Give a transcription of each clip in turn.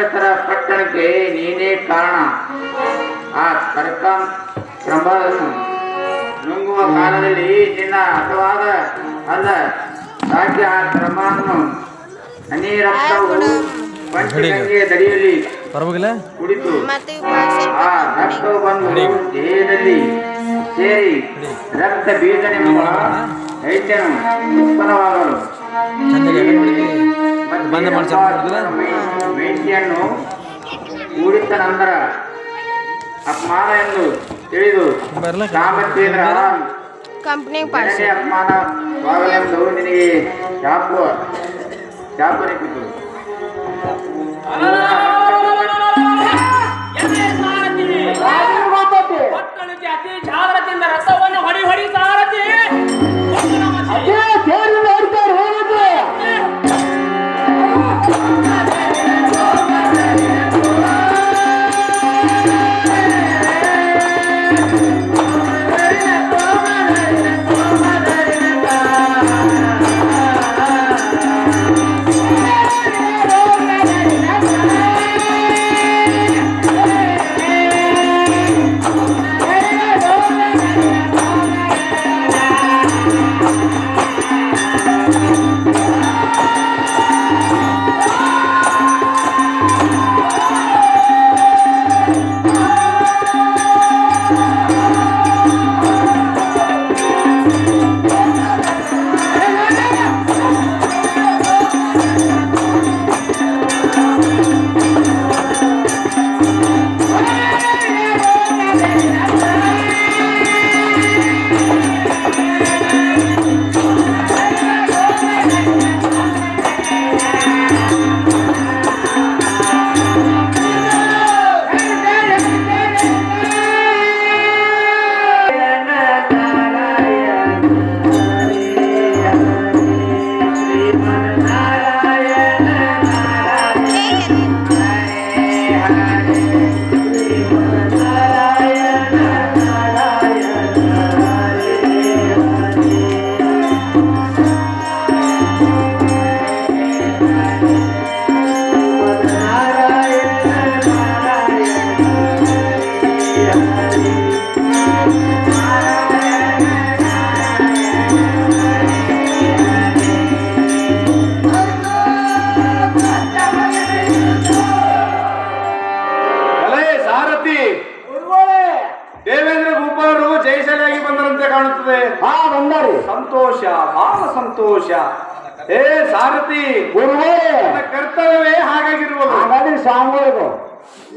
ರಕ್ಕಸರ ಪಟ್ಟಣಕ್ಕೆ ನೀನೇ ಕಾರಣ. ಆ ಕರ್ಕ ಕ್ರಮವನ್ನು ನುಂಗುವ ಕಾಲದಲ್ಲಿ ನಿನ್ನ ಹಠವಾದ ಅಲ್ಲ ರಾಜ್ಯ ಆ ಕ್ರಮವನ್ನು ಹನಿ ರಕ್ತವು ಪಂಚಗಂಗೆ ದಡಿಯಲ್ಲಿ ಕುಡಿತು ಆ ರಕ್ತವು ಬಂದು ದೇಹದಲ್ಲಿ ಸೇರಿ ರಕ್ತ ಬೀಜನೆಂಬ ದೈತ್ಯನು ಉತ್ಪನ್ನವಾಗಲು. ಬಂದ ಮಾಡ್ತಾರೆ ಕೂಡಿದ ನಂತರ ಅಪಮಾನ ಎಂದು ತಿಳಿದು? ಕಂಪ್ನಿ ಅಪಮಾನವಾಗಲೆಂದು ನಿನಗೆ ಶಾಪ ಅತಿ ಜಾಗ್ರತೆಯಿಂದ ರಸವನ್ನು ಹೊಡಿ ಹೊಡಿ ಸಾರಥಿ.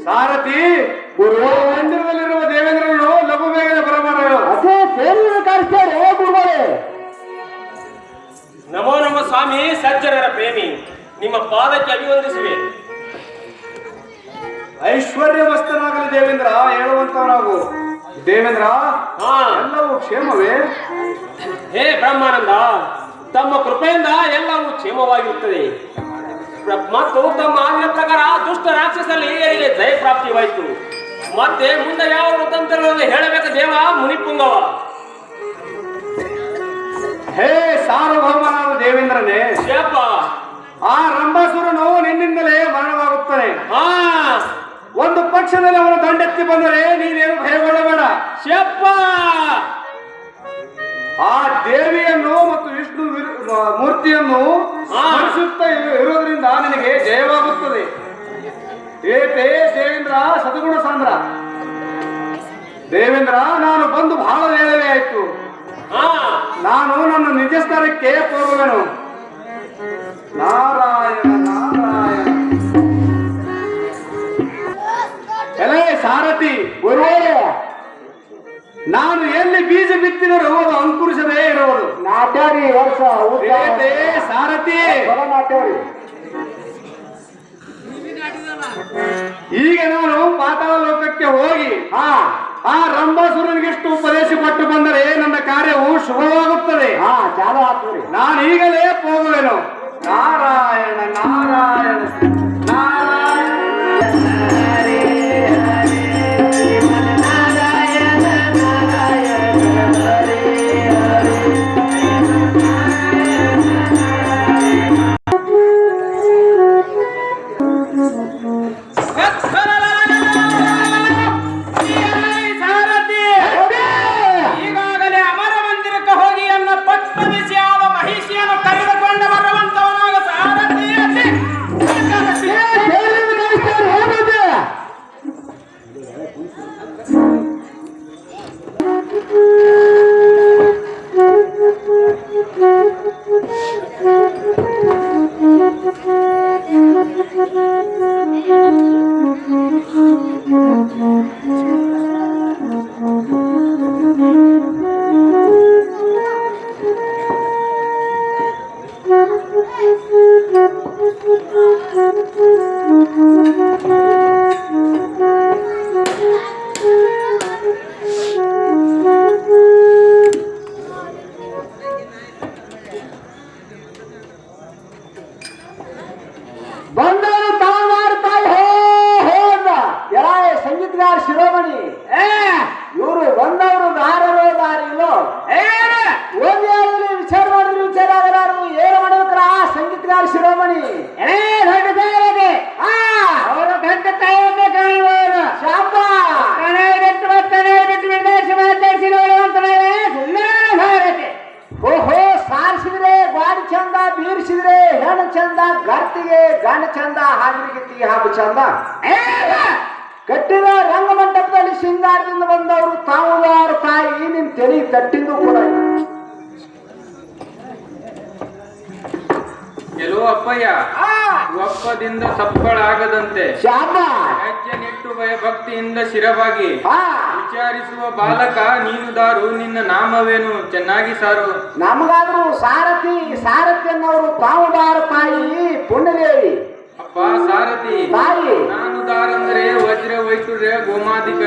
ಸಾರಥಿ ಗುರು ಮಂದಿರದಲ್ಲಿರುವ ದೇವೇಂದ್ರನು ಲಘು ಬೇಗನೆ ಬರಬಾರದು ಅದೇ ಗುರುಗಳೇ ನಮೋ ನಮ ಸ್ವಾಮಿ ಸಜ್ಜನರ ಪ್ರೇಮಿ ನಿಮ್ಮ ಪಾದಕ್ಕೆ ಅಭಿವಂದಿಸುವೆ. ಐಶ್ವರ್ಯವಸ್ತನಾಗಲಿ ದೇವೇಂದ್ರ ಹೇಳುವಂತವನಾಗು. ದೇವೇಂದ್ರ ಹಾ. ಎಲ್ಲವೂ ಕ್ಷೇಮವೇ? ಹೇ ಬ್ರಹ್ಮಾನಂದ ತಮ್ಮ ಕೃಪೆಯಿಂದ ಎಲ್ಲವೂ ಕ್ಷೇಮವಾಗಿರುತ್ತದೆ. ಮತ್ತು ತಮ್ಮ ಆಗಿನ ಪ್ರಕಾರ ದುಷ್ಟ ರಾಕ್ಷಸಲ್ಲಿ ಏರಿಗೆ ಜಯ ಪ್ರಾಪ್ತಿವಾಯಿತು ಮತ್ತೆ ಮುಂದೆ ಯಾವ ವೃತ್ತಾಂತಗಳನ್ನು ಹೇಳಬೇಕು ದೇವ? ಮುನಿಪುಂಗವ. ಹೇ ಸಾರ್ವಭೌಮನಾದ ದೇವೇಂದ್ರನೇ ಶೇಪ ಆ ರಂಭಾಸುರನು ನಿನ್ನಿಂದಲೇ ಮರಣವಾಗುತ್ತಾನೆ. ಹಾ. ಒಂದು ಪಕ್ಷದಲ್ಲಿ ಅವನು ದಂಡೆತ್ತಿ ಬಂದರೆ ನೀನೇನು ಭಯಗೊಳ್ಳಬೇಡ. ಶಪ್ಪ ಆ ದೇವಿಯನ್ನು ಮತ್ತು ವಿಷ್ಣು ಮೂರ್ತಿಯನ್ನು ಹಾ. ಸ್ಮರಿಸುತ್ತಾ ಇರು- ಇರುವುದರಿಂದ ನಿನಗೆ ಜಯವಾಗುತ್ತದೆ ಏತೇ ದೇವೇಂದ್ರ ಸದ್ಗುಣ ಸಾಂದ್ರ ದೇವೇಂದ್ರ ನಾನು ಬಂದು ಬಹಳ ವೇಳವೇ ಆಯ್ತು ಹಾ ನಾನು ನನ್ನ ನಿಜ ಸ್ಥಾನಕ್ಕೆ ಹೋಗುವೆನು ನಾರಾಯಣ ನಾರಾಯಣ ಎಲೆ ಸಾರಥಿ ಗುರುವೇ ನಾನು ಎಲ್ಲಿ ಬೀಜ ಬಿತ್ತಿದರೂ ಅದು ಅಂಕುರಿಸದೇ ಇರೋದು ನಾಟ್ಯಾರಿ ವರ್ಷ ಸಾರಥಿ. ನಾಟ್ಯಾರಿ ಈಗ ನಾನು ಪಾತಾಳ ಲೋಕಕ್ಕೆ ಹೋಗಿ ಹಾ. ಆ ರಂಭಾಸುರನಿಗೆಷ್ಟು ಉಪದೇಶ ಕೊಟ್ಟು ಬಂದರೆ ನನ್ನ ಕಾರ್ಯವು ಶುಭವಾಗುತ್ತದೆ. ಹಾ ಜಾಲ ನಾನು ಈಗಲೇ ಹೋಗುವೆನು. ನಾರಾಯಣ ನಾರಾಯಣ. ಗರ್ತಿಗೆ ಗಂಡ ಚಂದ ಹಾವಿಗೆ ಹಾಬು ಚಂದ. ಕಟ್ಟಿದ ರಂಗಮಂಟಪದಲ್ಲಿ ಸಿಂಗಾರದಿಂದ ಬಂದವರು ತಾವುದಾರ ತಾಯಿ ನಿನ್ ತೆಲಿ ತಟ್ಟಿಂದು ಕೂಡ ಇಲ್ಲ. ಅಪ್ಪಯ್ಯ. ಒಪ್ಪದಿಂದ ಸಪ್ಪಳಾಗದಂತೆ ನಿಟ್ಟು ಭಯಭಕ್ತಿಯಿಂದ ಶಿರವಾಗಿ ವಿಚಾರಿಸುವ ಬಾಲಕ ನೀನು ದಾರು ನಿನ್ನ ನಾಮವೇನು? ಚೆನ್ನಾಗಿ ಸಾರು. ನಮಗಾದ್ರೂ ಸಾರಥಿ ಸಾರಥಿ ಅನ್ನೋರು ತಾವುದಾರು ತಾಯಿ ಪುಣ್ಯದೇವಿ. ಅಪ್ಪ ಸಾರಥಿ. ತಾಯಿ ನಾನು ದಾರಂದ್ರೆ ವಜ್ರ ವೈಟುರ್ಯ ಗೋಮಾದಿಕ.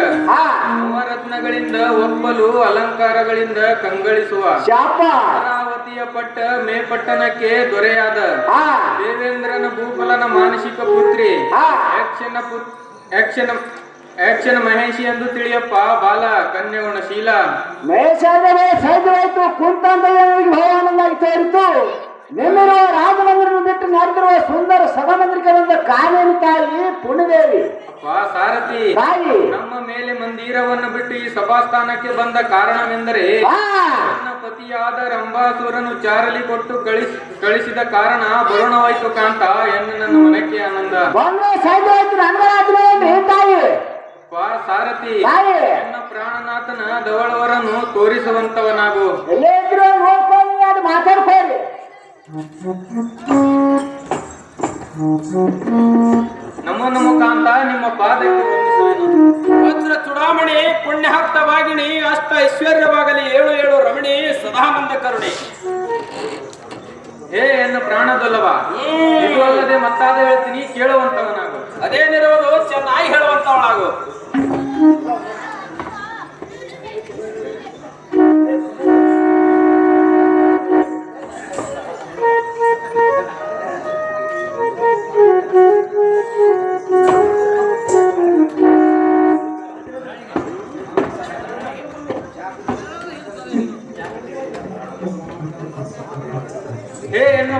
ನವರತ್ನಗಳಿಂದ ಒಪ್ಪಲು ಅಲಂಕಾರಗಳಿಂದ ಕಂಗಳಿಸುವ. ಶಾಪ. ಅಮರಾವತಿಯ ಪಟ್ಟ ಮೇಪಟ್ಟಣಕ್ಕೆ ದೊರೆಯಾದ. ದೇವೇಂದ್ರನ ಭೂಫಲನ ಮಾನಸಿಕ ಪುತ್ರಿ. ಯಕ್ಷನ ಪುತ್ ಯಕ್ಷನ ಯಕ್ಷನ ಮಹೇಶಿ ಎಂದು ತಿಳಿಯಪ್ಪ ಬಾಲ ಕನ್ಯಗುಣ ಶೀಲ. ಮಹೇಶ ಕುಂತ ನಿಮ್ಮಿರುವ ರಾಜಮಂದಿರ ಬಿಟ್ಟು ನಡೆದಿರುವ ಸುಂದರ ಸಭಾಮಂದಿರಕ್ಕೆ ಬಂದ ಕಾವೇರಿ ತಾಯಿ ಪುಣ್ಯದೇವಿ. ಸಾರಥಿ ತಾಯಿ. ನಮ್ಮ ಮೇಲೆ ಮಂದಿರವನ್ನು ಬಿಟ್ಟು ಈ ಸಭಾಸ್ಥಾನಕ್ಕೆ ಬಂದ ಕಾರಣವೆಂದರೆ ನನ್ನ ಪತಿಯಾದ ರಂಭಾಸುರನು ಚಾರಲಿ ಕೊಟ್ಟು ಕಳಿಸಿ ಕಳಿಸಿದ ಕಾರಣ ಬರುಣವಾಯ್ತು ಕಾಂತ ಎನ್ನು ನನ್ನ ಮನಕ್ಕೆ ಆನಂದ. ತಾಯಿ. ಸಾರಥಿ ನನ್ನ ಪ್ರಾಣನಾಥನ ದವಳವರನ್ನು ತೋರಿಸುವಂತವನಾಗು. ಮಾತಾಡ್ಕೋರಿ ನಮ್ಮ ಕಾಂತ, ನಿಮ್ಮ. ವಜ್ರ ಚುಡಾಮಣಿ ಪುಣ್ಯಹಕ್ತ ವಾಗಿಣಿ ಅಷ್ಟ ಐಶ್ವರ್ಯವಾಗಲಿ ಏಳು ಏಳು ರಮಣಿ, ಸದಾನಂದ ಕರುಣಿ. ಹೇ ಎನ್ನ ಪ್ರಾಣದಲ್ಲವ, ಇದು ಅಲ್ಲದೆ ಮತ್ತಾದ ಹೇಳ್ತೀನಿ, ಕೇಳುವಂತವನಾಗು. ಅದೇನಿರುವುದು ಚೆನ್ನಾಗಿ ಹೇಳುವಂತವಳಾಗು.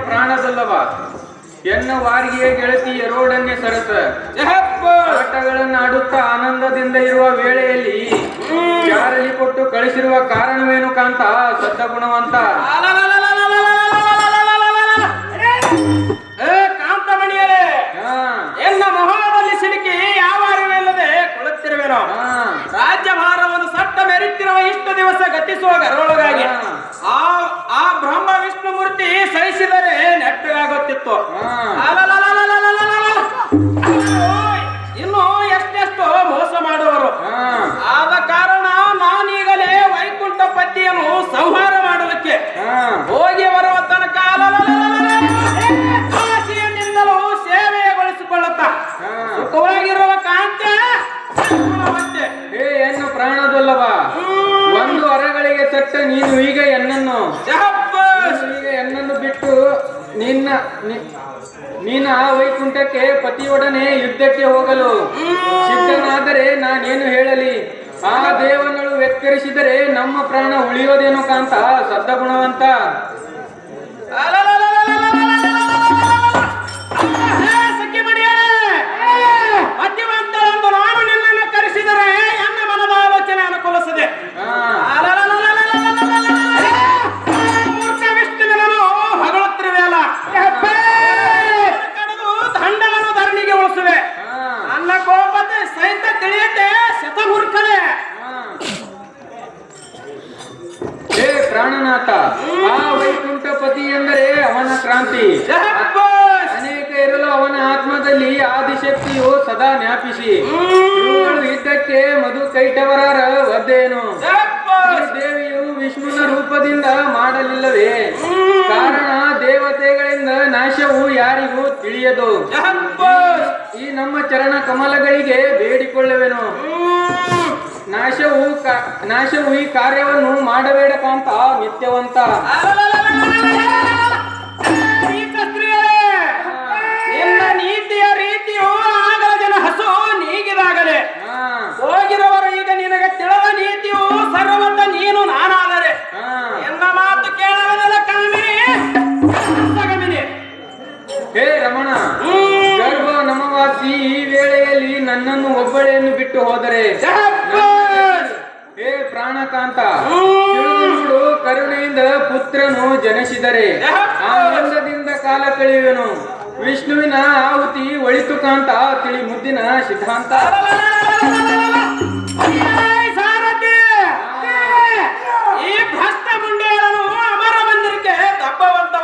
ಪ್ರಾಣದಲ್ಲವ? ಎನ್ನ ವಾರಿಗೆ ಗೆಳತಿ ಎರೋಡನ್ನೇ ಸರಸ. ಆಟಗಳನ್ನು ಆಡುತ್ತಾ ಆನಂದದಿಂದ ಇರುವ ವೇಳೆಯಲ್ಲಿ ಯಾರಲ್ಲಿ ಕೊಟ್ಟು ಕಳಿಸಿರುವ ಕಾರಣವೇನು ಕಾಂತ? ಸತ್ತ ಗುಣವಂತ. ಕಾಂತಮಣಿಯರೇ ಎನ್ನ ಮೊಹದಲ್ಲಿ ಸಿಲುಕಿ ಯಾವ ಅರಿವಿಲ್ಲದೆ ಕುಳಿತಿರುವೆನೋ ರಾಜ್ಯ ರಾಜ್ಯಭಾರವನ್ನು ಸಟ್ಟ ಮೆರಿತಿರುವ ಇಷ್ಟು ದಿವಸ ಗತಿಸುವ ನಾಶವು ನಾಶವು ಈ ಕಾರ್ಯವನ್ನು ಮಾಡಬೇಡಕಂತ ನಿತ್ಯವಂತ ನಿನ್ನ ನೀತಿಯ ರೀತಿಯು ಆಗಲ ಜನ ಹಸು ನೀಗಿದಾಗಲೇ ಹೋಗಿರುವವರ ಈಗ ನಿನಗೆ ತಿಳಿದ ನೀತಿಯು ಸರ್ವದ ನೀನು ನಾನಾದರೆ ಎನ್ನ ಮಾತು ಕೇಳವನಲ್ಲ ಕಾಮಿನಿ ಸಗಮಿನಿ ಹೇ ರಮಣ ಗರ್ಭ ನಮವಾಸಿ ಈ ವೇಳೆಯಲ್ಲಿ ನನ್ನನ್ನು ಒಬ್ಬಳೆಯನ್ನು ಬಿಟ್ಟು ಹೋದರೆ ಪ್ರಾಣಕಾಂತ ನೋಡು ಕರುಣೆಯಿಂದ ಪುತ್ರನು ಜನಿಸಿದರೆ ಆನಂದದಿಂದ ಕಾಲ ಕಳೆಯುವನು. ವಿಷ್ಣುವಿನ ಆಹುತಿ ಒಳಿತು ಕಾಂತ ತಿಳಿ ಮುದ್ದಿನ ಸಿದ್ಧಾಂತ. ಈ ಭ್ರಷ್ಟ ಮುಂಡೆಗಳನ್ನು ಅಮರ ಮಂದಿರಕ್ಕೆ ದಬ್ಬವಂತ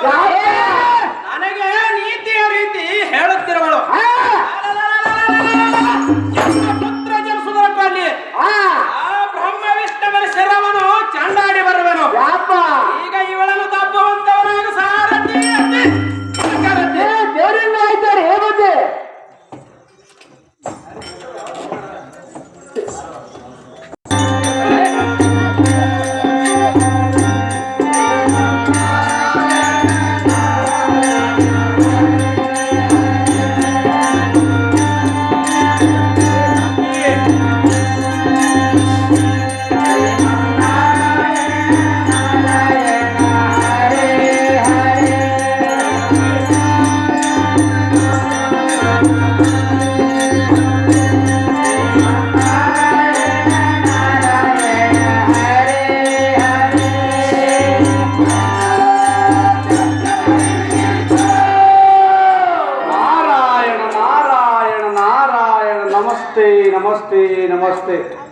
আসতে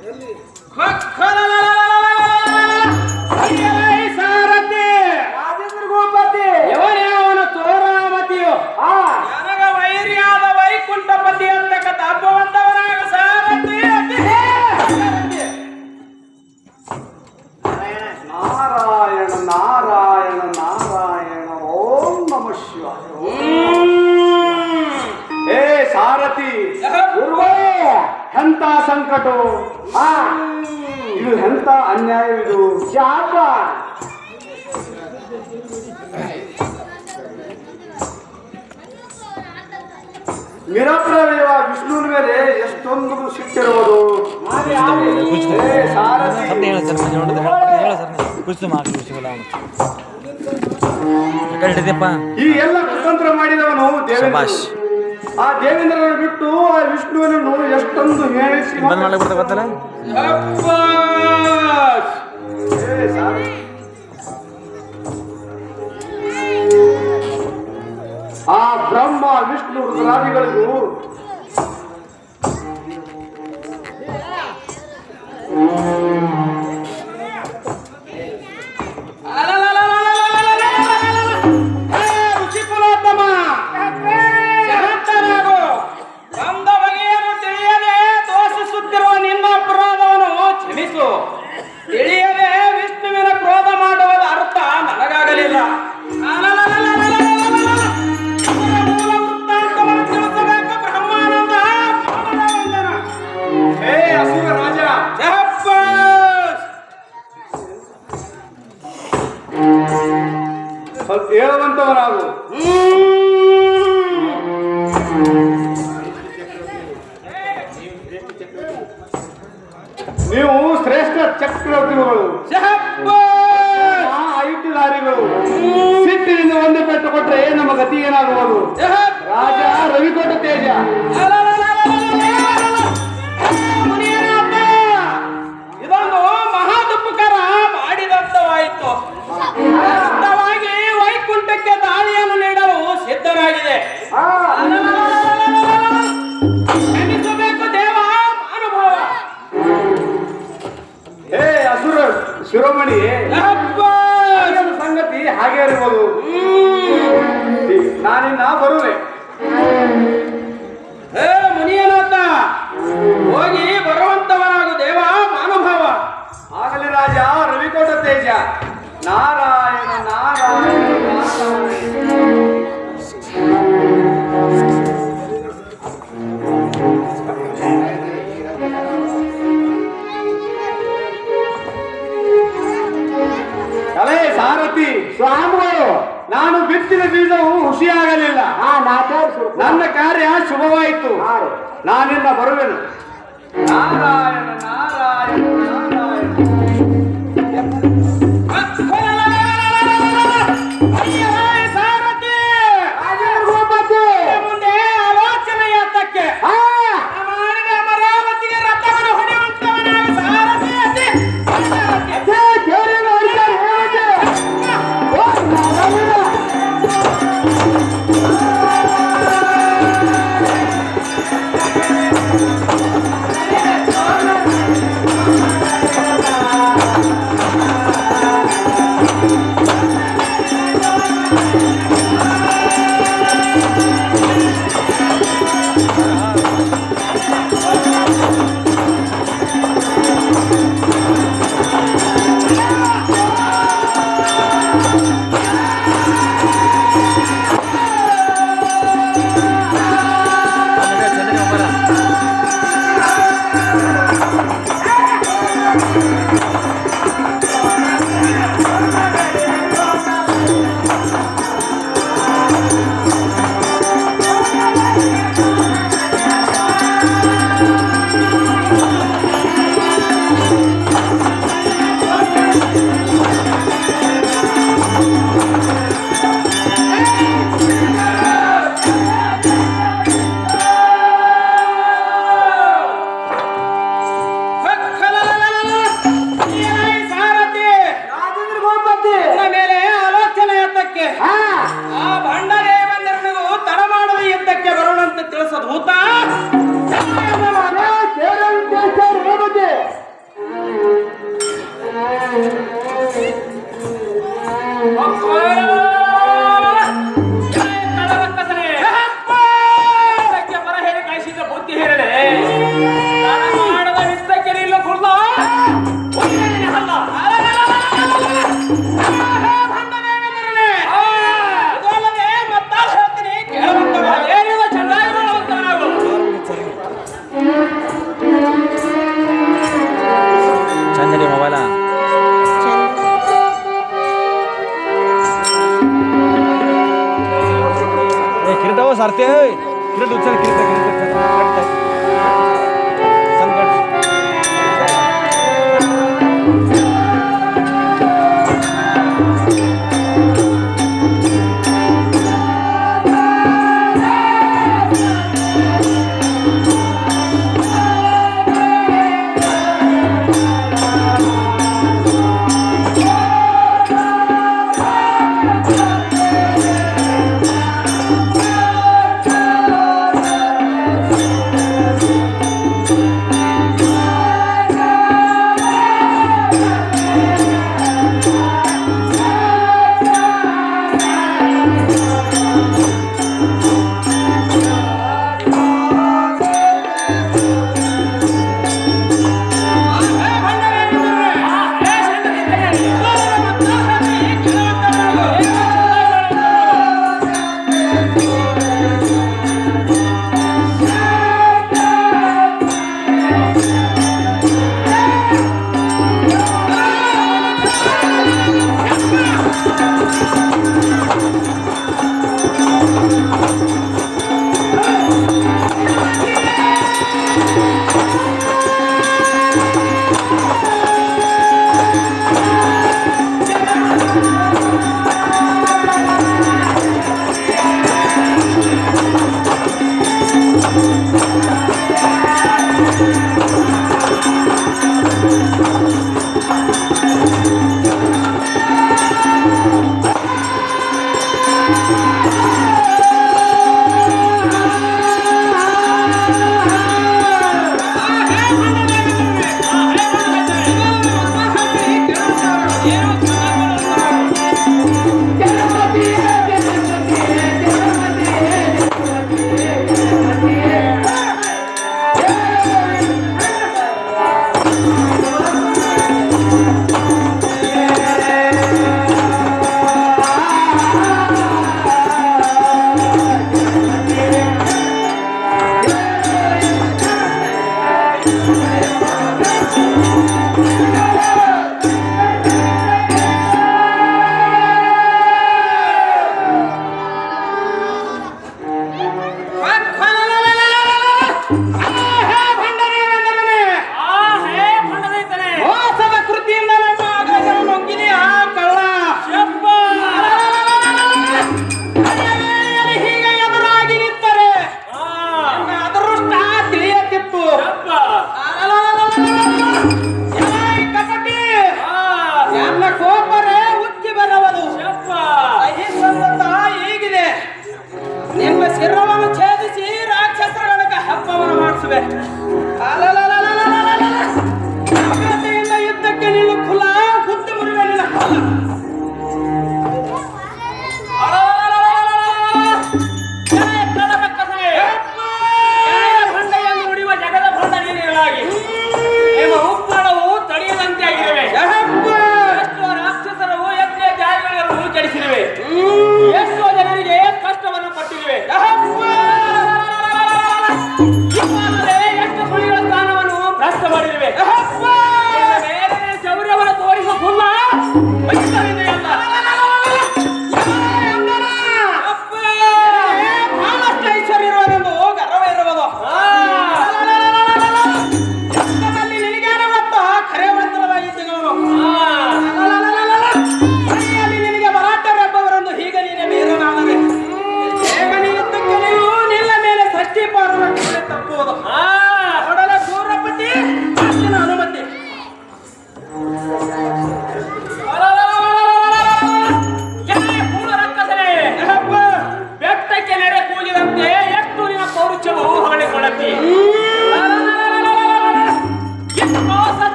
ನಿರಪರಾಧಿರುವ ವಿಷ್ಣುವಿನ ಮೇಲೆ ಎಷ್ಟೊಂದು ಸಿಟ್ಟಿರುವುದು. ಈ ಎಲ್ಲ ಕುತಂತ್ರ ಮಾಡಿದವನು ದೇವೇಂದ್ರ ಆ ದೇವೇಂದ್ರನ ಬಿಟ್ಟು ಆ ವಿಷ್ಣುವನನ್ನು ಎಷ್ಟೊಂದು ಹೇಳಿ ಗೊತ್ತಲ್ಲ? ಬ್ರಹ್ಮ ವಿಷ್ಣು ರುದ್ರಾದಿಗಳಿಗೂ Bye.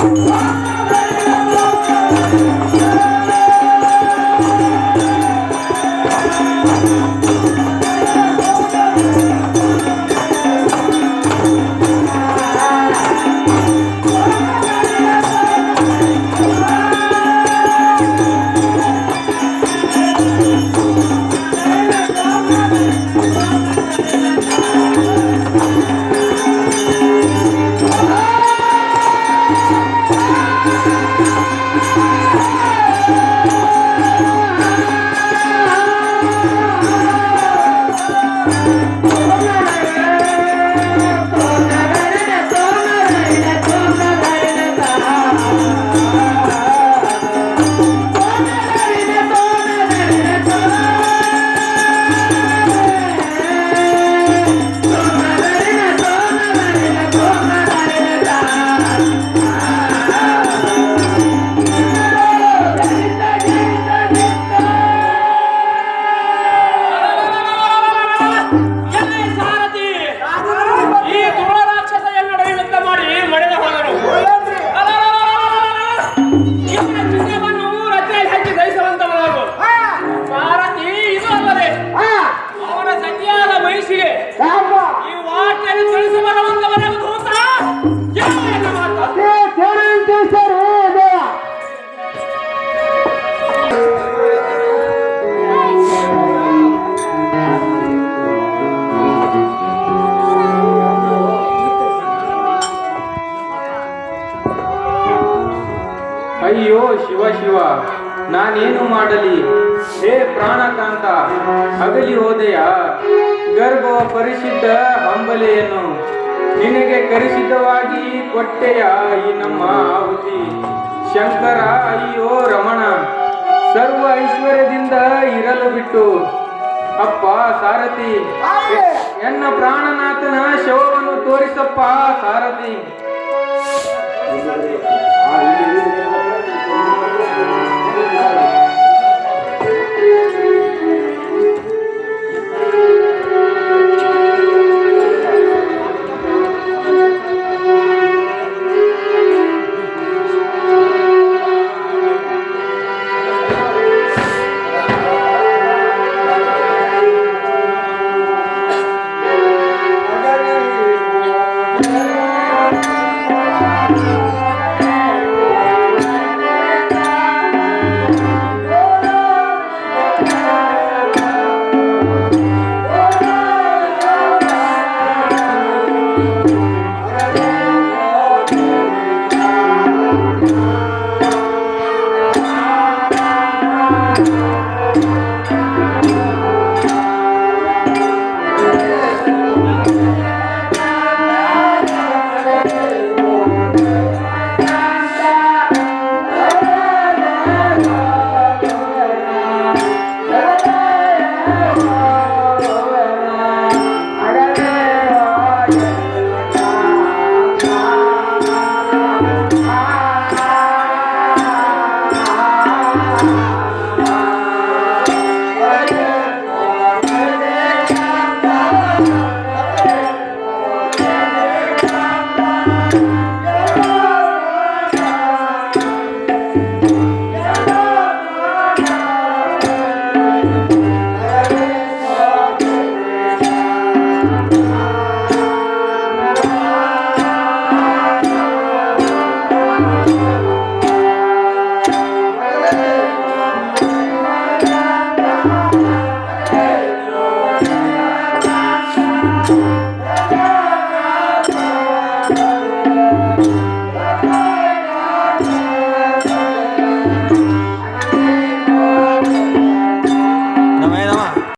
Ah! ಅಯ್ಯೋ ಶಿವ ಶಿವ, ನಾನೇನು ಮಾಡಲಿ? ಹೇ ಪ್ರಾಣಕಾಂತ, ಅಗಲಿ ಹೋದೆಯ, ಗರ್ಭ ಪರಿಶುದ್ಧ ಹಂಬಲೆಯನ್ನು ನಿನಗೆ ಕರಿಸಿದ್ಧವಾಗಿ ಕೊಟ್ಟೆಯ ಈ ನಮ್ಮ ಆಹುತಿ. ಶಂಕರ, ಅಯ್ಯೋ ರಮಣ, ಸರ್ವ ಐಶ್ವರ್ಯದಿಂದ ಇರಲು ಬಿಟ್ಟು, ಅಪ್ಪ ಸಾರಥಿ, ಎನ್ನ ಪ್ರಾಣನಾಥನ ಶವವನ್ನು ತೋರಿಸಪ್ಪ ಸಾರಥಿ.